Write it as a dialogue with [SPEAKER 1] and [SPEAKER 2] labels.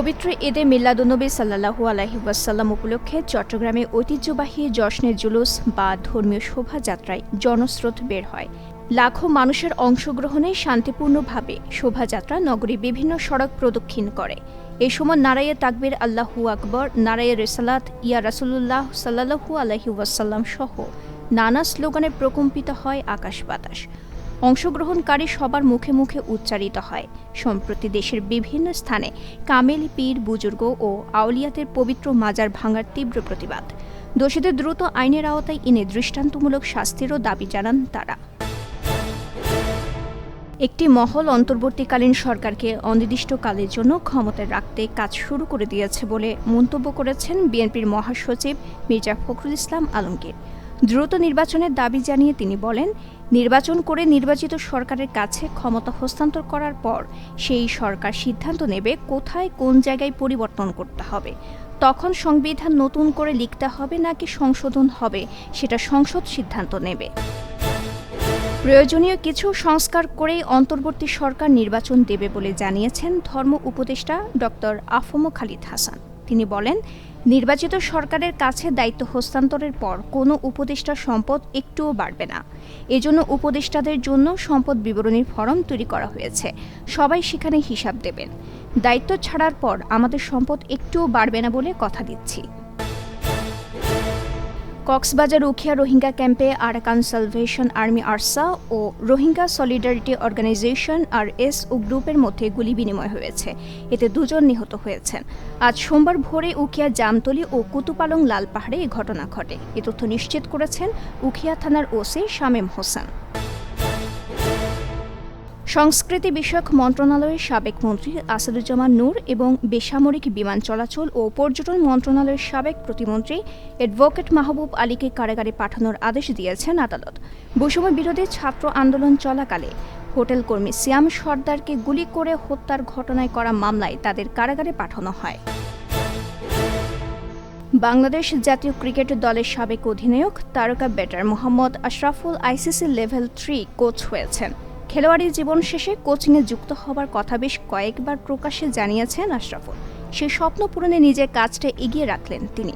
[SPEAKER 1] পবিত্র ঈদে মিল্লাদুনবী সাল্লাহু আলহি ওয়াসাল্লাম উপলক্ষে চট্টগ্রামে ঐতিহ্যবাহী জশ্নের জুলুস বা ধর্মীয় শোভাযাত্রায় জনস্রোত বের হয়। লাখো মানুষের অংশগ্রহণে শান্তিপূর্ণভাবে শোভাযাত্রা নগরী বিভিন্ন সড়ক প্রদক্ষিণ করে। এ সময় নারায়ে তাকবির আল্লাহু আকবর, নারায়ে রেসালাত, ইয়া রাসুলুল্লাহ সাল্লাহু আলহি ওয়াসাল্লাম সহ নানা স্লোগানে প্রকম্পিত হয় আকাশ বাতাস। অংশগ্রহণকারী সবার মুখে মুখে উচ্চারিত হয়। সম্প্রতি দেশের বিভিন্ন স্থানে কামেল পীর, বুজুর্গ ও আউলিয়াতের পবিত্র মাজার ভাঙার তীব্র প্রতিবাদ। দোষীদের দ্রুত আইনের আওতায় এনে দৃষ্টান্তমূলক শাস্তিরও দাবি জানান তারা। একটি মহল অন্তর্বর্তীকালীন সরকারকে অনির্দিষ্টকালের জন্য ক্ষমতায় রাখতে কাজ শুরু করে দিয়েছে বলে মন্তব্য করেছেন বিএনপির মহাসচিব মির্জা ফখরুল ইসলাম আলমগীর। দ্রুত নির্বাচনের দাবি জানিয়ে তিনি বলেন নির্বাচন করে নির্বাচিত সরকারের কাছে ক্ষমতা হস্তান্তর করার পর সেই সরকার সিদ্ধান্ত নেবে কোথায় কোন জায়গায় পরিবর্তন করতে হবে। তখন সংবিধান নতুন করে লিখতে হবে নাকি সংশোধন হবে সেটা সংসদ সিদ্ধান্ত নেবে। প্রয়োজনীয় কিছু সংস্কার করেই অন্তর্বর্তী সরকার নির্বাচন দেবে বলে জানিয়েছেন ধর্ম উপদেষ্টা ডক্টর আফম খালিদ হাসান। তিনি বলেন, নির্বাচিত সরকারের কাছে দায়িত্ব হস্তান্তরের পর কোনো উপদেষ্টার সম্পদ একটুও বাড়বে না। এজন্য উপদেষ্টাদের জন্য সম্পদ বিবরণীর ফরম তৈরি করা হয়েছে। সবাই সেখানে হিসাব দেবেন। দায়িত্ব ছাড়ার পর আমাদের সম্পদ একটুও বাড়বে না বলে কথা দিচ্ছি। কক্সবাজার উখিয়া রোহিঙ্গা ক্যাম্পে আরাকান সালভেশন আর্মি আরসা ও Rohingya Solidarity Organisation R S O গ্রুপের মধ্যে গুলি বিনিময় হয়েছে। এতে দুজন নিহত হয়েছেন। আজ সোমবার ভোরে উখিয়া জামতলি ও কুতুপালং লাল পাহাড়ে এই ঘটনা ঘটে। এ তথ্য নিশ্চিত করেছেন উখিয়া থানার ওসি শামীম হোসেন। সংস্কৃতি বিষয়ক মন্ত্রণালয়ের সাবেক মন্ত্রী আসাদুজ্জামান নূর এবং বেসামরিক বিমান চলাচল ও পর্যটন মন্ত্রণালয়ের সাবেক প্রতিমন্ত্রী অ্যাডভোকেট মাহবুব আলীকে কারাগারে পাঠানোর আদেশ দিয়েছেন আদালত। বৈষম্য বিরোধী ছাত্র আন্দোলন চলাকালে হোটেল কর্মী সিয়াম সর্দারকে গুলি করে হত্যার ঘটনায় করা মামলায় তাদের কারাগারে পাঠানো হয়। বাংলাদেশ জাতীয় ক্রিকেট দলের সাবেক অধিনায়ক, তারকা batter Mohammad Ashraful ICC level three coach হয়েছেন। খেলোয়াড়ি জীবন শেষে কোচিংয়ে যুক্ত হবার কথা বেশ কয়েকবার প্রকাশ্যে জানিয়েছেন আশরাফুল। সেই স্বপ্ন পূরণে নিজের কাজটা এগিয়ে রাখলেন তিনি।